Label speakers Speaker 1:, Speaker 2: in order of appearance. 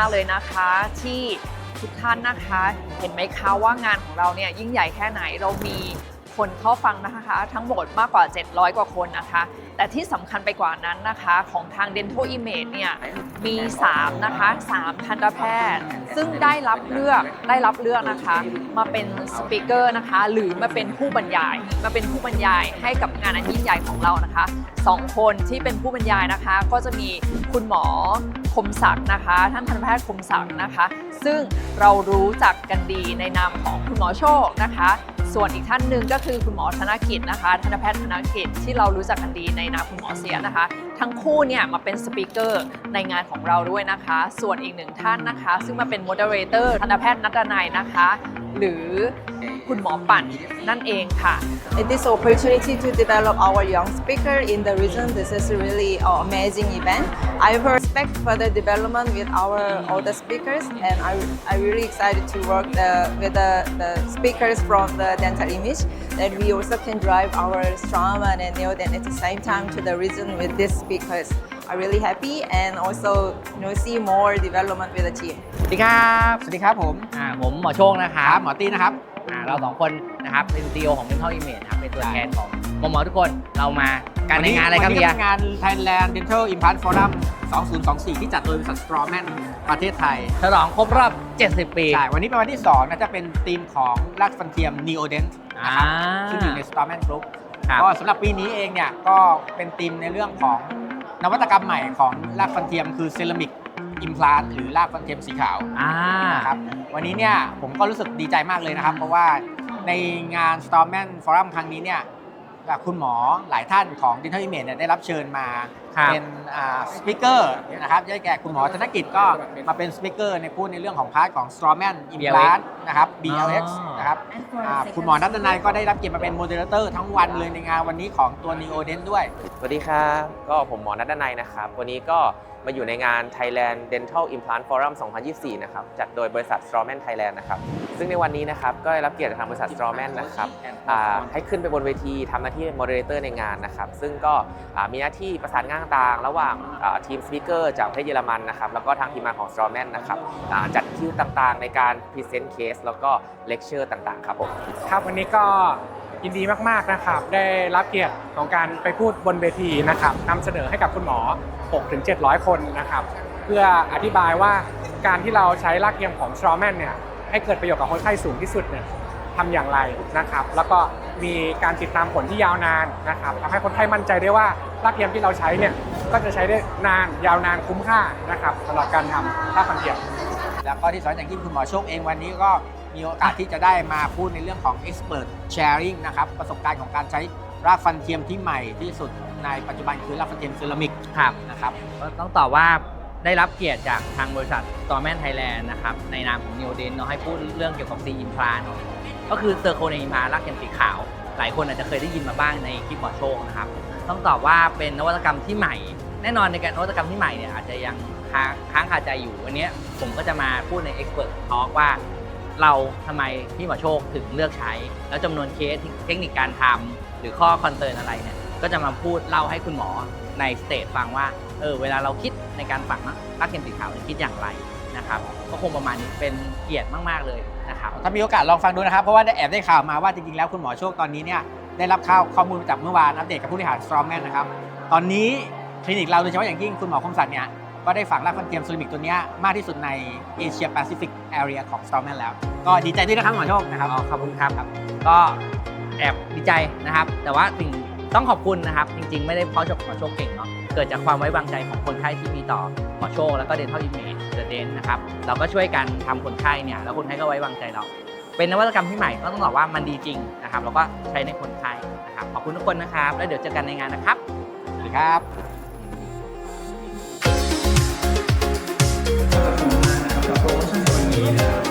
Speaker 1: ากเลยนะคะที่ทุกท่านนะคะ เห็นไหมคะว่างานของเราเนี่ยยิ่งใหญ่แค่ไหนเรามีคนเข้าฟังนะคะ ทั้งหมดมากกว่า 700 กว่าคนนะคะ แต่ที่สำคัญไปกว่านั้นนะคะของทาง Dental Image เนี่ยมี 3 นะคะ 3 ทันตแพทย์ ซึ่งได้รับเลือกได้รับเลือกนะคะ มาเป็นสปีกเกอร์นะคะ หรือมาเป็นผู้บรรยาย มาเป็นผู้บรรยายให้กับงานอันยิ่งใหญ่ของเรานะคะสองคนที่เป็นผู้บรรยายนะคะ ก็จะมีคุณหมอ คมศักดิ์นะคะ ท่านทันตแพทย์คมศักดิ์นะคะ ซึ่งเรารู้จักกันดีในนามของคุณหมอโชคนะคะ ส่วนอีกท่านหนึ่งก็คือคุณหมอธนกิจนะคะทันตแพทย์ธนกิจที่เรารู้จักกันดีในนามคุณหมอเสียนะคะ ทั้งคู่เนี่ยมาเป็นสปีกเกอร์ในงานของเราด้วยนะคะ ส่วนอีกหนึ่งท่านนะคะ ซึ่งมาเป็นโมเดเลเตอร์ทันตแพทย์นัดนัยนะคะ หรือ คุณหมอปั่นนั่นเองค่ะ
Speaker 2: this opportunity to develop our young speaker in the region. This is really an amazing event. I respect expect further development with our older speakers, and I I really excited to work the, with the, the speakers from the dental image. That we also can drive our trauma and neodent at the same time to the region with these speakers. I really happy and also you know see more development with the team.
Speaker 3: สวัสดีครับ
Speaker 4: สวัสดีครับผม
Speaker 3: หมอ
Speaker 4: ตีนะครับ
Speaker 3: อ่าเราสองคนนะครับเป็นซีอของ Dental Image นะครับเป็นตัวแทนของหมอหมอทุกคนเรามาการในงานอะไรครับ
Speaker 4: วั
Speaker 3: เบีย
Speaker 4: ก็งาน Thailand Dental Implant Forum 2024 ที่จัดโดยบริษัท Strawman ประเทศไทย
Speaker 3: ฉลองครบรอบ 70 ปี
Speaker 4: ใช่ วันนี้เป็นวันที่ 2 นะจะเป็นธีมของรากฟันเทียม Neodent นะครับ
Speaker 3: อ่า
Speaker 4: ซึ่งอยู่ใน Strawman Group
Speaker 3: ครับ
Speaker 4: ก็สำหรับปีนี้เองเนี่ยก็เป็นธีมในเรื่องของนวัตกรรมใหม่ของรากฟันเทียมคือเซรามิก อิมพลานหรือรากฟันเทียมสีขาว
Speaker 3: อ่า
Speaker 4: นะครับวันนี้เนี่ยผมก็รู้สึกดีใจมากเลยนะครับ เพราะว่าในงาน Storman Forum ครั้งนี้เนี่ยคุณหมอหลายท่านของ Dental Image เนี่ยได้รับเชิญมา
Speaker 3: ครับ
Speaker 4: เป็นสปิเกอร์นะครับได้แก่คุณหมอธนกิจก็มาเป็นสปิเกอร์ในพูดในเรื่องของพาร์ทของ Strawman Implant นะครับ BLX
Speaker 3: อ๋อ
Speaker 4: นะครับอ่าคุณหมอนัทนายก็ได้รับเกียรติมาเป็นโมเดเลเตอร์ทั้งวันเลยในงานวันนี้ของตัว Neodent ด้วย
Speaker 5: สวัสดีครับก็ผมหมอนัทนัยนะครับ วันนี้ก็มาอยู่ในงาน Thailand Dental Implant Forum 2024 นะครับ จัดโดยบริษัท Strawman Thailand นะครับ ซึ่งในวันนี้นะครับ ก็ได้รับเกียรติจากทางบริษัท Strawman นะครับอ่าให้ขึ้นไปบนเวทีทำหน้าที่ Moderator ในงานนะครับ ซึ่งก็อ่ามีหน้าที่ประสานงานต่างๆ ระหว่างทีมสปีกเกอร์จากประเทศเยอรมันนะครับแล้วก็ทางทีมงานของ Strawman นะครับจัดคิวต่างๆ ในการ Present Case แล้วก็เลคเชอร์ต่างๆ ครับผม
Speaker 6: ครับวันนี้ก็ยินดีมากๆนะครับได้รับเกียรติของการไปพูดบนเวทีนะครับนำเสนอให้กับคุณหมอ 6-700 คนนะครับเพื่ออธิบายว่าการที่เราใช้รากเทียมของ s t r a w m a n เนี่ยให้เกิดประโยชน์กับคนไข้สูงที่สุดเนี่ย ทำอย่างไรนะครับ แล้วก็มีการติดตามผลที่ยาวนานนะครับทำให้คนไข้มั่นใจได้ว่ารากเทียมที่เราใช้เนี่ยก็จะใช้ได้นานยาวนานคุ้มค่านะครับสำหรับการทำรากฟันเทียม
Speaker 4: แล้วก็ที่สำคัญอย่างยิ่งคุณหมอโชคเองวันนี้ก็มีโอกาสที่จะได้มาพูดในเรื่องของ expert sharing นะครับประสบการณ์ของการใช้รากฟันเทียมที่ใหม่ที่สุดในปัจจุบันคือรากฟันเทียมเซรามิก
Speaker 3: ครับ
Speaker 4: นะครับ
Speaker 3: ก็ต้องตอบว่าได้รับเกียรติจากทางบริษัท Storman Thailand นะครับในนามของ n e o d e n เนาะให้พูดเรื่องเกี่ยวกับ C implant ก็คือเซอร์โคเนอิมพลารักเข็มสีขาว หลายคนอาจจะเคยได้ยินมาบ้างในคลิปหมอโชคนะครับ ต้องตอบว่าเป็นนวัตกรรมที่ใหม่ แน่นอนในการนวัตกรรมที่ใหม่เนี่ยอาจจะยังค้างคาใจอยู่วันนี้ผมก็จะมาพูดใน Expert Talk ว่าเราทำไมพี่หมอโชคถึงเลือกใช้ แล้วจำนวนเคสเทคนิคการทำหรือข้อคอนเซิร์นอะไรเนี่ยก็จะมาพูดเล่าให้คุณหมอในสเตจฟังว่าเออเวลาเราคิดในการฝังรักเข็มสีขาวเนี่ยคิดอย่างไรนะครับ ก็คงประมาณนี้เป็นเกียรติมาก ๆ เลย นะครับ
Speaker 4: ถ้ามีโอกาสลองฟังดูนะครับ เพราะว่าได้แอบได้ข่าวมาว่าจริงๆแล้วคุณหมอโชคตอนนี้เนี่ยได้รับข่าวข้อมูลจากเมื่อวานอัปเดตกับผู้บริหาร Strongman นะครับตอนนี้คลินิกเราโดยเฉพาะอย่างยิ่งคุณหมอคมสันเนี่ยก็ได้ฝังรากฟันเทียมเซรามิกตัวเนี้ยมากที่สุดในเอเชียแปซิฟิกแอเรียของ Strongman แล้ว ก็ดีใจด้วยนะครับหมอโชคนะครับ
Speaker 3: อ๋อขอบคุณครับก็แอบดีใจนะครับ แต่ว่าสิ่งต้องขอบคุณนะครับ จริง ๆ ไม่ได้เพราะหมอโชคเก่งเนาะ เกิดจากความไว้วางใจของคนไข้ที่มีต่อหมอโชคแล้วก็เดนทัลอิมเมจเดนนะครับเราก็ช่วยกันทำคนไข้เนี่ยแล้วคนไข้ก็ไว้วางใจเรา เป็นนวัตกรรมที่ใหม่ก็ต้องบอกว่ามันดีจริงนะครับเราก็ใช้ในคนไข้นะครับขอบคุณทุกคนนะครับ แล้วเดี๋ยวเจอกันในงานนะครับ
Speaker 4: สวัสดีครับ
Speaker 7: ขอบคุณมากนะครับโปรโมชั่นวันนี้นะ
Speaker 4: ครับ